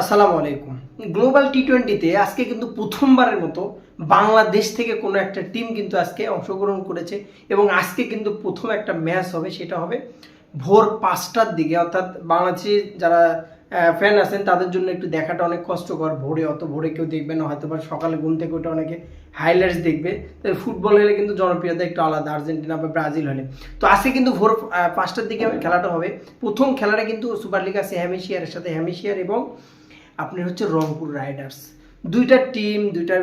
আসসালামু আলাইকুম। গ্লোবাল টি টোয়েন্টিতে আজকে কিন্তু প্রথমবারের মতো বাংলাদেশ থেকে কোনো একটা টিম কিন্তু আজকে অংশগ্রহণ করেছে এবং আজকে কিন্তু প্রথম একটা ম্যাচ হবে সেটা হবে ভোর পাঁচটার দিকে। অর্থাৎ বাংলাদেশি যারা ফ্যান আছেন তাদের জন্য একটু দেখাটা অনেক কষ্টকর। ভোরে অত ভোরে কেউ দেখবে না হয়তো বা সকালে ঘুম থেকে ওটা অনেকে হাইলাইটস দেখবে। তো ফুটবল হলে কিন্তু জনপ্রিয়তা একটু আলাদা আর্জেন্টিনা বা ব্রাজিল হলে। তো আজকে কিন্তু ভোর পাঁচটার দিকে খেলাটা হবে। প্রথম খেলাটা কিন্তু সুপার লিগ আছে হ্যামেশিয়ারের সাথে হ্যামিশিয়ার এবং আপনার হচ্ছে রংপুর রাইডার্স দুইটা টিম দুইটা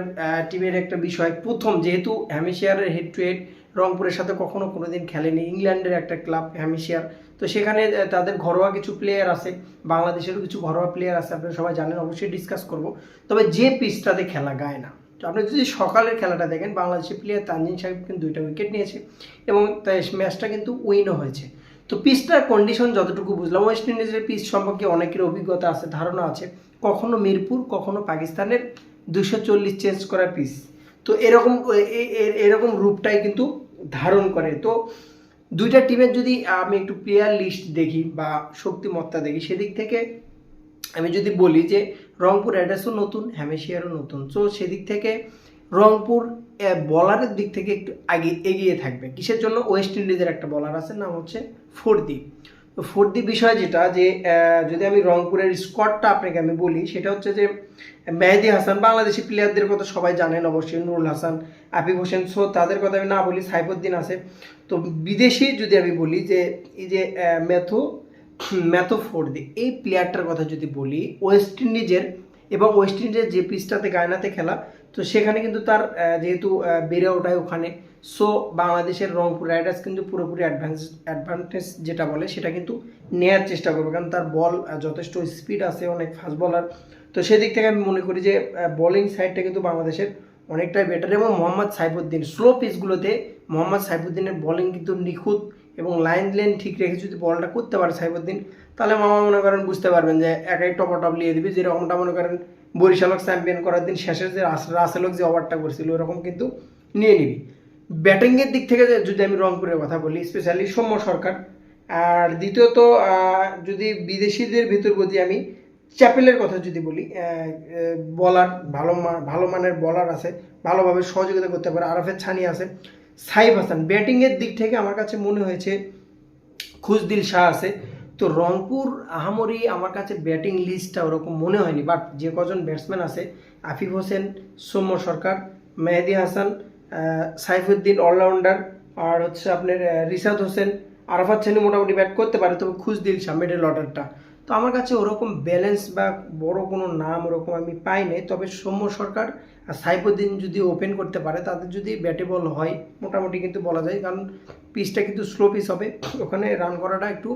টিমের একটা বিষয়। প্রথম, যেহেতু হ্যামিশিয়ারের হেড টু হেড রংপুরের সাথে কখনো কোনোদিন খেলেনি। ইংল্যান্ডের একটা ক্লাব হ্যামিশিয়ার তো সেখানে তাদের ঘরোয়া কিছু প্লেয়ার আছে। বাংলাদেশেরও কিছু ঘরোয়া প্লেয়ার আছে। আপনারা সবাই জানেন, অবশ্যই ডিসকাস করব। তবে যে পিচটাতে খেলা গায় না। তো আপনি যদি সকালের খেলাটা দেখেন বাংলাদেশের প্লেয়ার তানজিন সাহেব কিন্তু দুইটা উইকেট নিয়েছে এবং তাই ম্যাচটা কিন্তু উইনও হয়েছে। তো পিচটার কন্ডিশন যতটুকু বুঝলাম ওয়েস্ট ইন্ডিজের পিচ সম্পর্কে অনেকের অভিজ্ঞতা আছে, ধারণা আছে। কখনো মিরপুর, কখনো পাকিস্তানের দুশো চল্লিশ চেঞ্জ করা পিচ। তো এরকম এরকম রূপটাই কিন্তু ধারণ করে। তো দুইটা টিমের যদি আমি একটু প্লেয়ার লিস্ট দেখি বা শক্তিমত্তা দেখি, সেদিক থেকে আমি যদি বলি যে রংপুর রাইডার্সও নতুন হ্যামেশিয়ারও নতুন। তো সেদিক থেকে রংপুর বলারের দিক থেকে একটু আগে এগিয়ে থাকবে। কিসের জন্য? ওয়েস্ট ইন্ডিজের একটা বলার আছে, নাম হচ্ছে ফোরদি তো ফোরদি বিষয় যেটা, যে যদি আমি রংপুরের স্কোয়াডটা আপনাকে আমি বলি, সেটা হচ্ছে যে, মেহেদি হাসান বাংলাদেশি প্লেয়ারদের কথা সবাই জানেন অবশ্যই, নুরুল হাসান, আফিফ হোসেন। সো তাদের কথা আমি না বলি, সাইফুদ্দিন আছে। তো বিদেশি যদি আমি বলি যে, এই যে ম্যাথু ম্যাথু ফোর্দি এই প্লেয়ারটার কথা যদি বলি ওয়েস্ট ইন্ডিজের এবং ওয়েস্ট ইন্ডিজের যে পিচটাতে গায়নাতে খেলা, তো সেখানে কিন্তু তার যেহেতু বেড়ে ওঠায় ওখানে সো বাংলাদেশের রংপুর রাইডার্স কিন্তু পুরোপুরি অ্যাডভান্স অ্যাডভান্টেজ যেটা বলে, সেটা কিন্তু নেয়ার চেষ্টা করবে, কারণ তার বল যথেষ্ট স্পিড আছে, অনেক ফাস্ট বলার তো সেদিক থেকে আমি মনে করি যে বোলিং সাইডটা কিন্তু বাংলাদেশের অনেকটাই বেটার এবং মোহাম্মদ সাইফুদ্দিন স্লো পিচগুলোতে মোহাম্মদ সাইফুদ্দিনের বোলিং কিন্তু নিখুঁত এবং লাইন লেন ঠিক রেখে যদি বলটা করতে পারে সাইফুদ্দিন তাহলে মামা মনে করেন বুঝতে পারবেন যে একাই টপ টপ লিয়ে দিবে। যেরকমটা মনে করেন বরিশালক চ্যাম্পিয়ন করার দিন শেষে যে রাস- রাসেলক যে ওভারটা করছিল, ওরকম কিন্তু নিয়ে নিবি। ব্যাটিংয়ের দিক থেকে যদি আমি রংপুরের কথা বলি স্পেশালি সৌম্য সরকার। আর দ্বিতীয়ত যদি বিদেশিদের ভিতর বলি আমি চ্যাপেলের কথা যদি বলি বলার ভালো ভালো মানের বলার আছে, ভালোভাবে সহযোগিতা করতে পারে। আরফের ছানি আছে সাইফ হাসান। ব্যাটিংয়ের দিক থেকে আমার কাছে মনে হয়েছে খুশদিল শাহ আছে। তো রংপুর আহামরি আমার কাছে ব্যাটিং লিস্টটা ওরকম মনে হয়নি, বাট যে কজন ব্যাটসম্যান আছে, আফিফ হোসেন, সৌম্য সরকার, মেহেদি হাসান সাইফুদ্দিন অলরাউন্ডার আর হচ্ছে আপনার রিশাদ হোসেন, আরাফাত ছানি মোটামুটি ব্যাট করতে পারে, তবে খুশদিল শাহ মিডল অর্ডারটা তো আমার কাছে ওরকম ব্যালেন্স বা বড় কোনো নাম ওরকম আমি পাই নাই। তবে সৌম্য সরকার আর সাইফুদ্দিন যদি ওপেন করতে পারে, তাদের যদি ব্যাটে বল হয়, মোটামুটি কিন্তু বলা যায়। কারণ পিচটা কিন্তু স্লো পিচ হবে। ওখানে রান করাটা একটু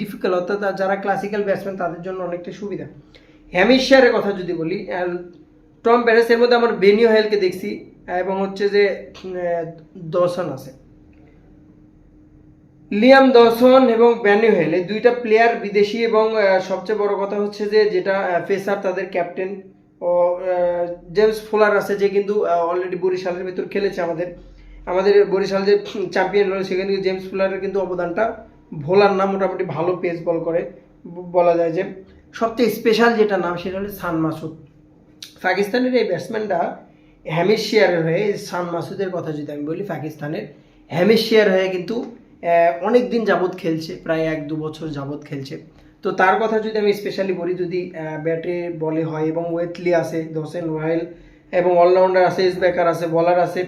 ডিফিকাল্ট অর্থাৎ যারা ক্লাসিক্যাল ব্যাটসম্যান তাদের জন্য অনেকটা সুবিধা। হ্যামিশিয়ারের কথা যদি বলি টম প্যারেসের মধ্যে আমার বেনিও হেলকে দেখছি, এবং হচ্ছে যে দর্শন আছে। লিয়াম দর্শন এবং ব্যানিওহেল এই দুইটা প্লেয়ার বিদেশি এবং সবচেয়ে বড় কথা হচ্ছে যে যেটা ফেসার তাদের ক্যাপ্টেন ও জেমস ফোলার আছে যে কিন্তু অলরেডি বরিশালের ভিতর খেলেছে আমাদের। আমাদের বরিশাল যে চ্যাম্পিয়ন হলো সেখানে জেমস ফোলারের কিন্তু অবদানটা ভোলার নাম মোটামুটি ভালো পেস বল করে বলা যায় যে। সবচেয়ে স্পেশাল যেটা নাম, সেটা হলো সান মাসুদ। পাকিস্তানের এই ব্যাটসম্যানটা হ্যামিশিয়ারের হয়ে, সান মাসুদের কথা যদি আমি বলি, পাকিস্তানের হ্যামিশিয়ার হয়ে কিন্তু অনেক দিন যাবৎ খেলছে, প্রায় এক দু বছর যাবৎ খেলছে। তো তার কথা যদি আমি স্পেশালি বলি, যদি ব্যাটে বলে হয় এবং ওয়েটলি আছে হোসেন ওয়াইল এবং অলরাউন্ডার আছে এস বেকার আছে বলার আছে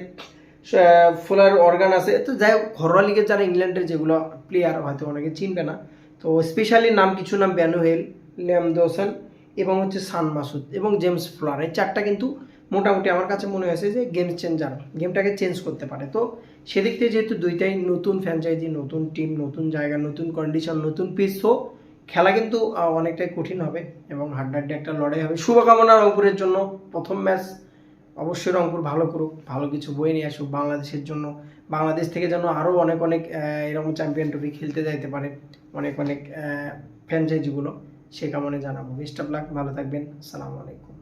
ফুলার অর্গান আছে তো যাই হোক, ঘরোয়া লিগের যারা ইংল্যান্ডের যেগুলো প্লেয়ার হয়তো অনেকে চিনবে না। তো স্পেশালি নাম, কিছু নাম ব্যানুহেল লিয়াম দোসন এবং হচ্ছে সান মাসুদ এবং জেমস ফ্লার এই চারটা কিন্তু মোটামুটি আমার কাছে মনে হয়েছে যে গেম চেঞ্জার গেমটাকে চেঞ্জ করতে পারে। তো সেদিক থেকে যেহেতু দুইটাই নতুন ফ্র্যাঞ্চাইজি নতুন টিম নতুন জায়গা, নতুন কন্ডিশন নতুন পিস তো খেলা কিন্তু অনেকটাই কঠিন হবে এবং হাড্ডাহাড্ডি একটা লড়াই হবে। শুভকামনা রংপুরের জন্য। প্রথম ম্যাচ অবশ্যই রংপুর ভালো করুক, ভালো কিছু বয়ে নিয়ে আসুক বাংলাদেশের জন্য। বাংলাদেশ থেকে যেন আরও অনেক অনেক এরকম চ্যাম্পিয়ন ট্রফি খেলতে যাইতে পারে অনেক অনেক ফ্র্যাঞ্চাইজিগুলো সে কামনে জানাব। বেস্ট অফ লাক ভালো থাকবেন। আসসালামু আলাইকুম।